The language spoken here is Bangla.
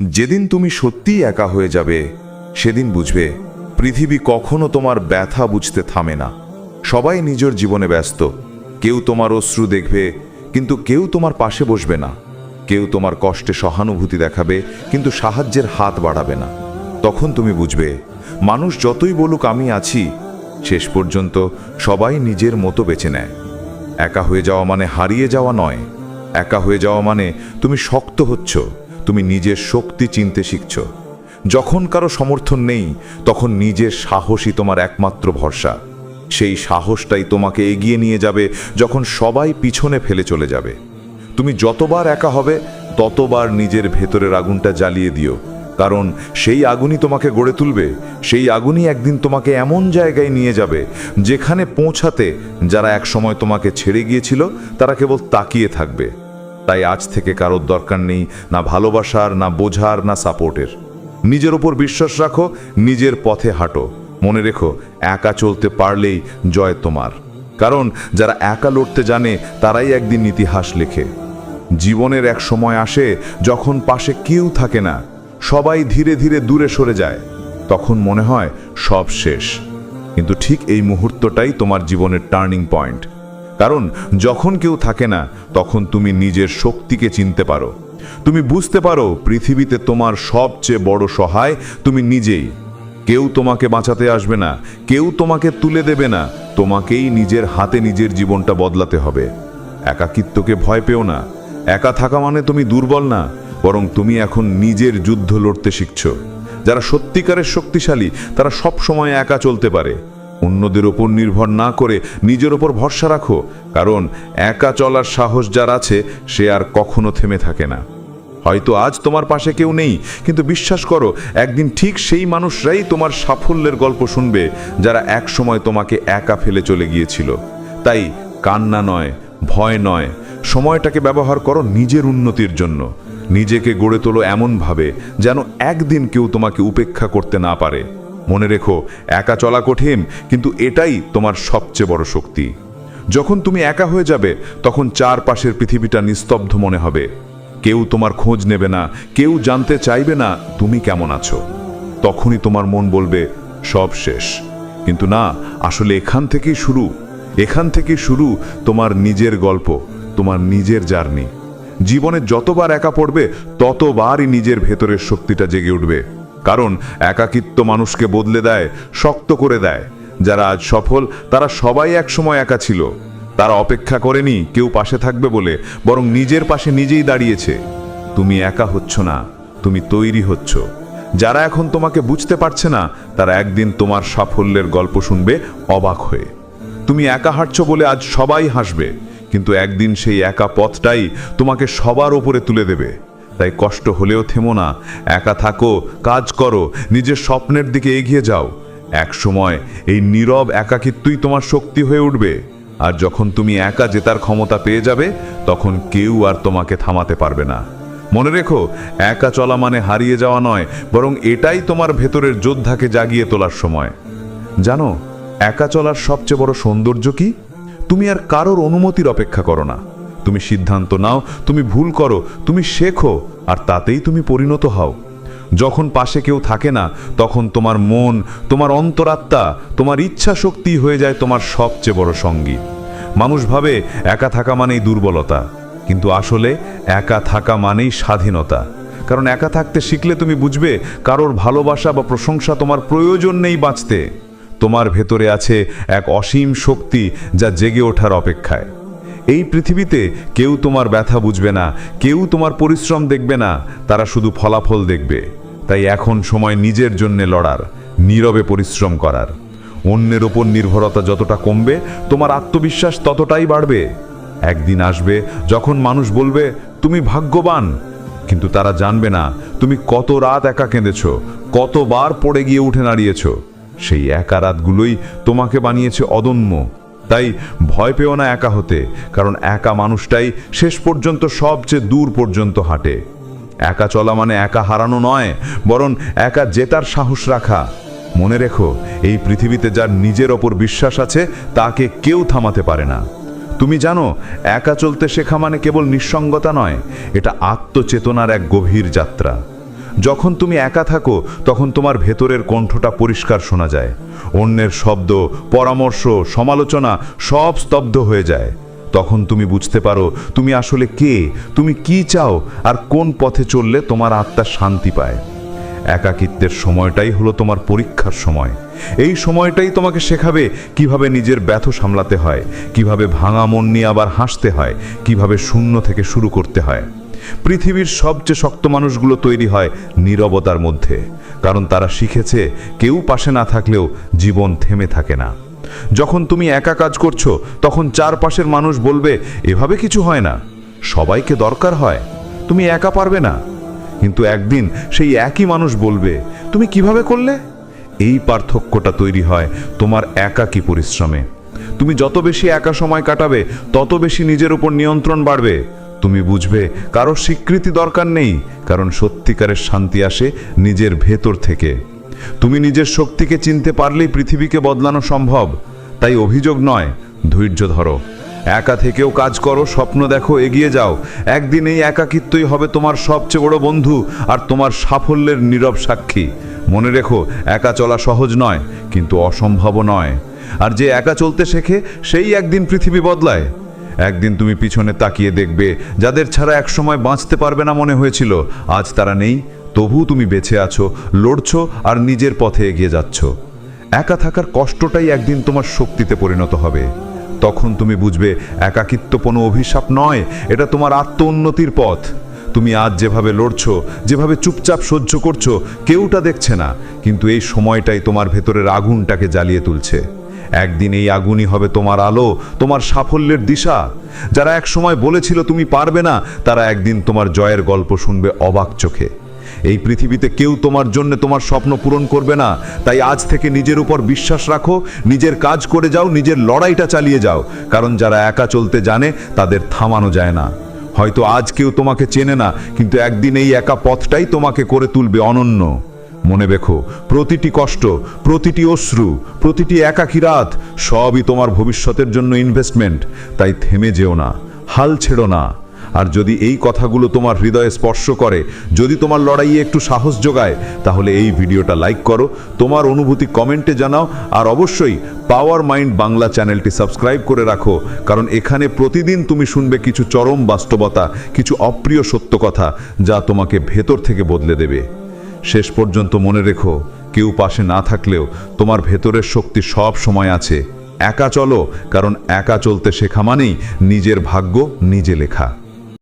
যেদিন তুমি সত্যিই একা হয়ে যাবে, সেদিন বুঝবে, পৃথিবী কখনো তোমার ব্যথা বুঝতে থামে না। সবাই নিজের জীবনে ব্যস্ত। কেউ তোমার অশ্রু দেখবে, কিন্তু কেউ তোমার পাশে বসবে না। কেউ তোমার কষ্টে সহানুভূতি দেখাবে, কিন্তু সাহায্যের হাত বাড়াবে না। তখন তুমি বুঝবে, মানুষ যতই বলুক আমি আছি, শেষ পর্যন্ত সবাই নিজের মতো বেছে নেয়। একা হয়ে যাওয়া মানে হারিয়ে যাওয়া নয়। একা হয়ে যাওয়া মানে তুমি শক্ত হচ্ছ। তুমি নিজের শক্তি চিনতে শিখছ। যখন কারও সমর্থন নেই, তখন নিজের সাহসই তোমার একমাত্র ভরসা। সেই সাহসটাই তোমাকে এগিয়ে নিয়ে যাবে যখন সবাই পিছনে ফেলে চলে যাবে। তুমি যতবার একা হবে, ততবার নিজের ভেতরের আগুনটা জ্বালিয়ে দিও। কারণ সেই আগুনই তোমাকে গড়ে তুলবে, সেই আগুনই একদিন তোমাকে এমন জায়গায় নিয়ে যাবে, যেখানে পৌঁছাতে যারা একসময় তোমাকে ছেড়ে গিয়েছিল, তারা কেবল তাকিয়ে থাকবে। তাই আজ থেকে কারোর দরকার নেই না ভালোবাসার, না বোঝার, না সাপোর্টের। নিজের ওপর বিশ্বাস রাখো, নিজের পথে হাঁটো। মনে রেখো, একা চলতে পারলেই জয় তোমার। কারণ যারা একা লড়তে জানে, তারাই একদিন ইতিহাস লেখে। জীবনের এক সময় আসে, যখন পাশে কেউ থাকে না। সবাই ধীরে ধীরে দূরে সরে যায়। তখন মনে হয় সব শেষ। কিন্তু ঠিক এই মুহূর্তটাই তোমার জীবনের টার্নিং পয়েন্ট। কারণ যখন কেউ থাকে না, তখন তুমি নিজের শক্তিকে চিনতে পারো। তুমি বুঝতে পারো পৃথিবীতে তোমার সবচেয়ে বড় সহায় তুমি নিজেই। কেউ তোমাকে বাঁচাতে আসবে না, কেউ তোমাকে তুলে দেবে না, তোমাকেই নিজের হাতে নিজের জীবনটা বদলাতে হবে। একাকিত্বকে ভয় পেও না। একা থাকা মানে তুমি দুর্বল না, বরং তুমি এখন নিজের যুদ্ধ লড়তে শিখছ। যারা সত্যিকারের শক্তিশালী, তারা সব সময় একা চলতে পারে। অন্যদের ওপর নির্ভর না করে নিজের ওপর ভরসা রাখো, কারণ একা চলার সাহস যার আছে, সে আর কখনো থেমে থাকে না। হয়তো আজ তোমার পাশে কেউ নেই, কিন্তু বিশ্বাস করো, একদিন ঠিক সেই মানুষরাই তোমার সাফল্যের গল্প শুনবে, যারা এক সময় তোমাকে একা ফেলে চলে গিয়েছিল। তাই কান্না নয়, ভয় নয়, সময়টাকে ব্যবহার করো নিজের উন্নতির জন্য। নিজেকে গড়ে তোলো এমনভাবে, যেন একদিন কেউ তোমাকে উপেক্ষা করতে না পারে। মনে রেখো, একা চলা কঠিন, কিন্তু এটাই তোমার সবচেয়ে বড় শক্তি। যখন তুমি একা হয়ে যাবে, তখন চারপাশের পৃথিবীটা নিস্তব্ধ মনে হবে। কেউ তোমার খোঁজ নেবে না, কেউ জানতে চাইবে না তুমি কেমন আছো। তখনই তোমার মন বলবে, সব শেষ। কিন্তু না, আসলে এখান থেকেই শুরু। এখান থেকে শুরু তোমার নিজের গল্প, তোমার নিজের জার্নি। জীবনে যতবার একা পড়বে, ততবারই নিজের ভেতরের শক্তিটা জেগে উঠবে। কারণ একাকিত্ব মানুষকে বদলে দেয়, শক্ত করে দেয়। যারা আজ সফল, তারা সবাই একসময় একা ছিল। তারা অপেক্ষা করেনি, কেউ পাশে থাকবে বলে, বরং নিজের পাশে নিজেই দাঁড়িয়েছে। তুমি একা হচ্ছ না, তুমি তৈরি হচ্ছ। যারা এখন তোমাকে বুঝতে পারছে না, তারা একদিন তোমার সাফল্যের গল্প শুনবে, অবাক হয়ে। তুমি একা হাঁটছ বলে আজ সবাই হাসবে, কিন্তু একদিন সেই একা পথটাই তোমাকে সবার ওপরে তুলে দেবে। তাই কষ্ট হলেও থেমো না, একা থাকো, কাজ করো, নিজের স্বপ্নের দিকে এগিয়ে যাও। এক সময় এই নীরব একাকিত্বই তোমার শক্তি হয়ে উঠবে। আর যখন তুমি একা জেতার ক্ষমতা পেয়ে যাবে, তখন কেউ আর তোমাকে থামাতে পারবে না। মনে রেখো, একা চলা মানে হারিয়ে যাওয়া নয়, বরং এটাই তোমার ভেতরের যোদ্ধাকে জাগিয়ে তোলার সময়। জানো, একা চলার সবচেয়ে বড় সৌন্দর্য কি? তুমি আর কারোর অনুমতির অপেক্ষা করো না। তুমি সিদ্ধান্ত নাও, তুমি ভুল করো, তুমি শেখো, আর তাতেই তুমি পরিণত হও। যখন পাশে কেউ থাকে না, তখন তোমার মন, তোমার অন্তরাত্মা, তোমার ইচ্ছা শক্তি হয়ে যায় তোমার সবচেয়ে বড় সঙ্গী। মানুষ ভাবে একা থাকা মানেই দুর্বলতা, কিন্তু আসলে একা থাকা মানেই স্বাধীনতা। কারণ একা থাকতে শিখলে তুমি বুঝবে কারোর ভালোবাসা বা প্রশংসা তোমার প্রয়োজন নেই বাঁচতে। তোমার ভেতরে আছে এক অসীম শক্তি যা জেগে ওঠার অপেক্ষায়। এই পৃথিবীতে কেউ তোমার ব্যথা বুঝবে না, কেউ তোমার পরিশ্রম দেখবে না, তারা শুধু ফলাফল দেখবে। তাই এখন সময় নিজের জন্য লড়ার, নীরবে পরিশ্রম করার। অন্যের ওপর নির্ভরতা যতটা কমবে, তোমার আত্মবিশ্বাস ততটাই বাড়বে। একদিন আসবে যখন মানুষ বলবে, তুমি ভাগ্যবান। কিন্তু তারা জানবে না, তুমি কত রাত একা কেঁদেছ, কতবার পড়ে গিয়ে উঠে দাঁড়িয়েছ। সেই একা রাতগুলোই তোমাকে বানিয়েছে অদম্য। তাই ভয় পেও না একা হতে, কারণ একা মানুষটাই শেষ পর্যন্ত সবচেয়ে দূর পর্যন্ত হাঁটে। একা চলা মানে একা হারানো নয়, বরং একা জেতার সাহস রাখা। মনে রেখো, এই পৃথিবীতে যার নিজের ওপর বিশ্বাস আছে, তাকে কেউ থামাতে পারে না। তুমি জানো, একা চলতে শেখা মানে কেবল নিঃসঙ্গতা নয়, এটা আত্মচেতনার এক গভীর যাত্রা। যখন তুমি একা থাকো, তখন তোমার ভেতরের কণ্ঠটা পরিষ্কার শোনা যায়। অন্যের শব্দ, পরামর্শ, সমালোচনা সব স্তব্ধ হয়ে যায়। তখন তুমি বুঝতে পারো, তুমি আসলে কে, তুমি কি চাও, আর কোন পথে চললে তোমার আত্মা শান্তি পায়। একাকিত্বের সময়টাই হলো তোমার পরীক্ষার সময়। এই সময়টাই তোমাকে শেখাবে কীভাবে নিজের ব্যথ সামলাতে হয়, কীভাবে ভাঙা মন নিয়ে আবার হাসতে হয়, কীভাবে শূন্য থেকে শুরু করতে হয়। পৃথিবীর সবচেয়ে শক্ত মানুষগুলো তৈরি হয় নীরবতার মধ্যে। কারণ তারা শিখেছে, কেউ পাশে না থাকলেও জীবন থেমে থাকে না। যখন তুমি একা কাজ করছ, তখন চারপাশের মানুষ বলবে, এভাবে কিছু হয় না। সবাইকে দরকার হয়। তুমি একা পারবে না। কিন্তু একদিন সেই একই মানুষ বলবে, তুমি কীভাবে করলে? এই পার্থক্যটা তৈরি হয় তোমার একাকী পরিশ্রমে। তুমি যত বেশি একা সময় কাটাবে, তত বেশি নিজের উপর নিয়ন্ত্রণ বাড়বে। তুমি বুঝবে কারও স্বীকৃতি দরকার নেই, কারণ সত্যিকারের শান্তি আসে নিজের ভেতর থেকে। তুমি নিজের শক্তিকে চিনতে পারলেই পৃথিবীকে বদলানো সম্ভব, তাই অভিযোগ নয়, ধৈর্য ধরো। একা থেকেও কাজ করো, স্বপ্ন দেখো, এগিয়ে যাও। একদিন এই একাকিত্বই হবে তোমার সবচেয়ে বড় বন্ধু আর তোমার সাফল্যের নীরব সাক্ষী। মনে রেখো, একা চলা সহজ নয়, কিন্তু অসম্ভব নয়। আর যে একা চলতে শেখে, সেই একদিন পৃথিবী বদলায়। একদিন তুমি পিছনে তাকিয়ে দেখবে, যাদের ছাড়া একসময় বাঁচতে পারবে না মনে হয়েছিল, আজ তারা নেই তবু তুমি বেঁচে আছো, লড়ছো আর নিজের পথে এগিয়ে যাচ্ছ। একা থাকার কষ্টটাই একদিন তোমার শক্তিতে পরিণত হবে। তখন তুমি বুঝবে একাকিত্ব কোনো অভিশাপ নয়, এটা তোমার আত্ম উন্নতির পথ। তুমি আজ যেভাবে লড়ছো, যেভাবে চুপচাপ সহ্য করছ, কেউটা দেখছে না, কিন্তু এই সময়টাই তোমার ভেতরের আগুনটাকে জ্বালিয়ে তুলছে। একদিন এই আগুনই হবে তোমার আলো, তোমার সাফল্যের দিশা। যারা এক সময় বলেছিল তুমি পারবে না, তারা একদিন তোমার জয়ের গল্প শুনবে অবাক চোখে। এই পৃথিবীতে কেউ তোমার জন্য তোমার স্বপ্ন পূরণ করবে না। তাই আজ থেকে নিজের উপর বিশ্বাস রাখো, নিজের কাজ করে যাও, নিজের লড়াইটা চালিয়ে যাও। কারণ যারা একা চলতে জানে, তাদের থামানো যায় না। হয়তো আজ কেউ তোমাকে চেনে না, কিন্তু একদিন এই একা পথটাই তোমাকে করে তুলবে অনন্য। মনে রেখো, প্রতিটি কষ্ট, প্রতিটি অশ্রু, প্রতিটি একাকী রাত সবই তোমার ভবিষ্যতের জন্য ইনভেস্টমেন্ট তাই থেমে যেও না, হাল ছেড়ো না। আর যদি এই কথাগুলো তোমার হৃদয়ে স্পর্শ করে, যদি তোমার লড়াইয়ে একটু সাহস যোগায়, তাহলে এই ভিডিওটা লাইক করো, তোমার অনুভূতি কমেন্টে জানাও, আর অবশ্যই পাওয়ার মাইন্ড বাংলা চ্যানেলটি সাবস্ক্রাইব করে রাখো, কারণ এখানে প্রতিদিন তুমি শুনবে কিছু চরম বাস্তবতা, কিছু অপ্রিয় সত্য কথা, যা তোমাকে ভেতর থেকে বদলে দেবে। শেষ পর্যন্ত মনে রেখো, কেউ পাশে না থাকলেও তোমার ভেতরের শক্তি সব সময় আছে। একা চলো, কারণ একা চলতে শেখা মানেই নিজের ভাগ্য নিজে লেখা।